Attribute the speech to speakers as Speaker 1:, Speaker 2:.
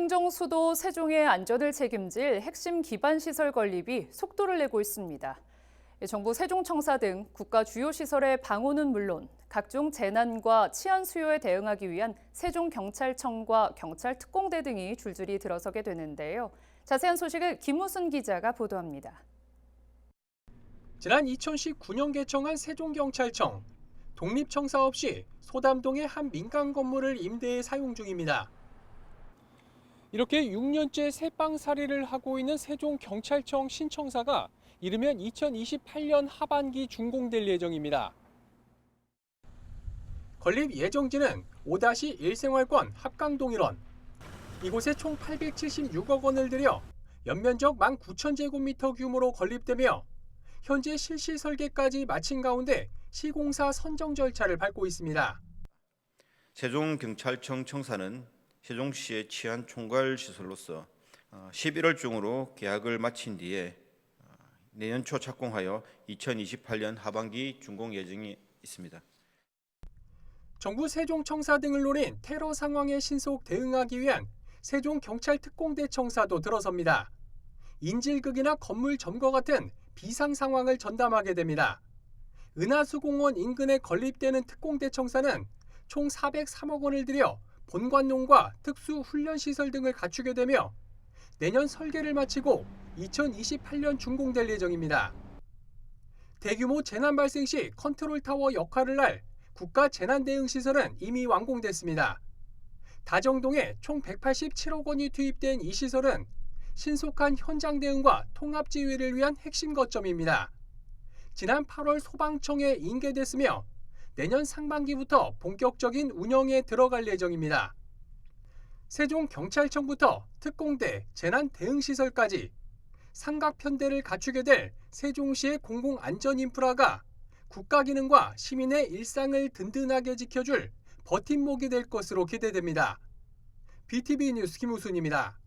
Speaker 1: 행정 수도 세종의 안전을 책임질 핵심 기반 시설 건립이 속도를 내고 있습니다. 정부 세종청사 등 국가 주요 시설의 방호는 물론 각종 재난과 치안 수요에 대응하기 위한 세종경찰청과 경찰특공대 등이 줄줄이 들어서게 되는데요. 자세한 소식을 김우순 기자가 보도합니다.
Speaker 2: 지난 2019년 개청한 세종경찰청 독립청사 없이 소담동의 한 민간 건물을 임대해 사용 중입니다. 이렇게 6년째 새빵살이를 하고 있는 세종경찰청 신청사가 이르면 2028년 하반기 준공될 예정입니다. 건립 예정지는 5-1 생활권 합강동 일원. 이곳에 총 876억 원을 들여 연면적 19,000제곱미터 규모로 건립되며 현재 실시 설계까지 마친 가운데 시공사 선정 절차를 밟고 있습니다.
Speaker 3: 세종경찰청 청사는 세종시의 치안 총괄 시설로서 11월 중으로 계약을 마친 뒤에 어, 내년 초 착공하여 2028년 하반기 준공 예정이 있습니다.
Speaker 2: 정부 세종청사 등을 노린 테러 상황에 신속 대응하기 위한 세종경찰특공대 청사도 들어섭니다. 인질극이나 건물 점거 같은 비상 상황을 전담하게 됩니다. 은하수공원 인근에 건립되는 특공대 청사는 총 403억 원을 들여 본관농과 특수 훈련 시설 등을 갖추게 되며 내년 설계를 마치고 2028년 준공될 예정입니다. 대규모 재난 발생 시 컨트롤 타워 역할을 할 국가 재난 대응 시설은 이미 완공됐습니다. 다정동에 총 187억 원이 투입된 이 시설은 신속한 현장 대응과 통합 지휘를 위한 핵심 거점입니다. 지난 8월 소방청에 인계됐으며 내년 상반기부터 본격적인 운영에 들어갈 예정입니다. 세종경찰청부터 특공대, 재난대응시설까지 삼각편대를 갖추게 될 세종시의 공공안전인프라가 국가 기능과 시민의 일상을 든든하게 지켜줄 버팀목이 될 것으로 기대됩니다. BTV 뉴스 김우순입니다.